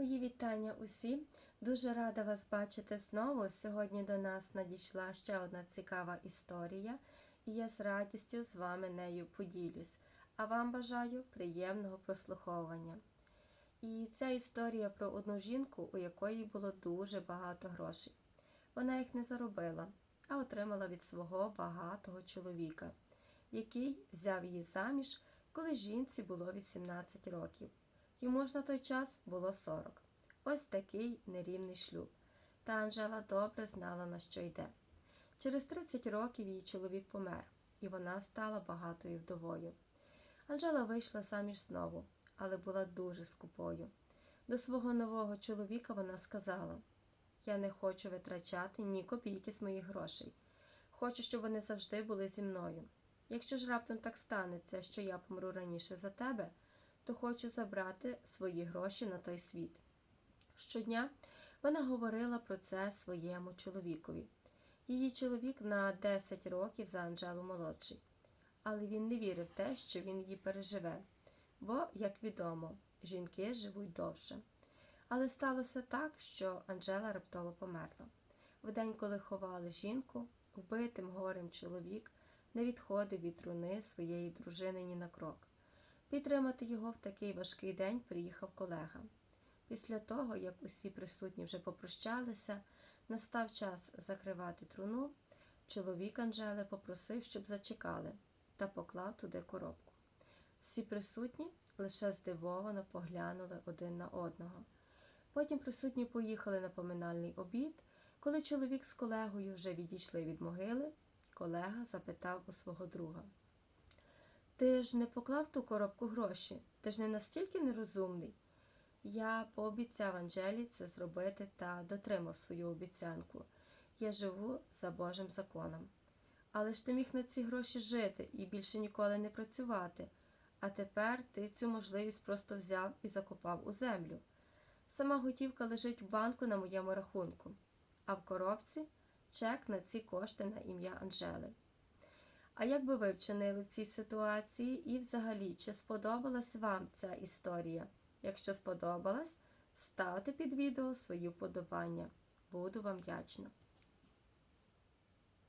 Мої вітання усім. Дуже рада вас бачити знову. Сьогодні до нас надійшла ще одна цікава історія, і я з радістю з вами нею поділюсь. А вам бажаю приємного прослуховування. І ця історія про одну жінку, у якої було дуже багато грошей. Вона їх не заробила, а отримала від свого багатого чоловіка, який взяв її заміж, коли жінці було 18 років. Йому ж на той час було 40. Ось такий нерівний шлюб. Та Анжела добре знала, на що йде. Через 30 років її чоловік помер, і вона стала багатою вдовою. Анжела вийшла заміж знову, але була дуже скупою. До свого нового чоловіка вона сказала: Я не хочу витрачати ні копійки з моїх грошей. Хочу, щоб вони завжди були зі мною. Якщо ж раптом так станеться, що я помру раніше за тебе, то хочу забрати свої гроші на той світ. Щодня вона говорила про це своєму чоловікові. Її чоловік на 10 років за Анжелу молодший, але він не вірив в те, що він її переживе, бо, як відомо, жінки живуть довше. Але сталося так, що Анжела раптово померла. В день, коли ховали жінку, вбитим горем чоловік не відходив від труни своєї дружини ні на крок. Підтримати його в такий важкий день приїхав колега. Після того, як усі присутні вже попрощалися, настав час закривати труну, чоловік Анжели попросив, щоб зачекали, та поклав туди коробку. Всі присутні лише здивовано поглянули один на одного. Потім присутні поїхали на поминальний обід. Коли чоловік з колегою вже відійшли від могили, колега запитав у свого друга. Ти ж не поклав ту коробку гроші, ти ж не настільки нерозумний. Я пообіцяв Анжелі це зробити та дотримав свою обіцянку. Я живу за Божим законом. Але ж ти міг на ці гроші жити і більше ніколи не працювати. А тепер ти цю можливість просто взяв і закопав у землю. Сама готівка лежить у банку на моєму рахунку, а в коробці чек на ці кошти на ім'я Анжели. А як би ви вчинили в цій ситуації і взагалі, чи сподобалась вам ця історія? Якщо сподобалась, ставте під відео свої вподобання. Буду вам вдячна.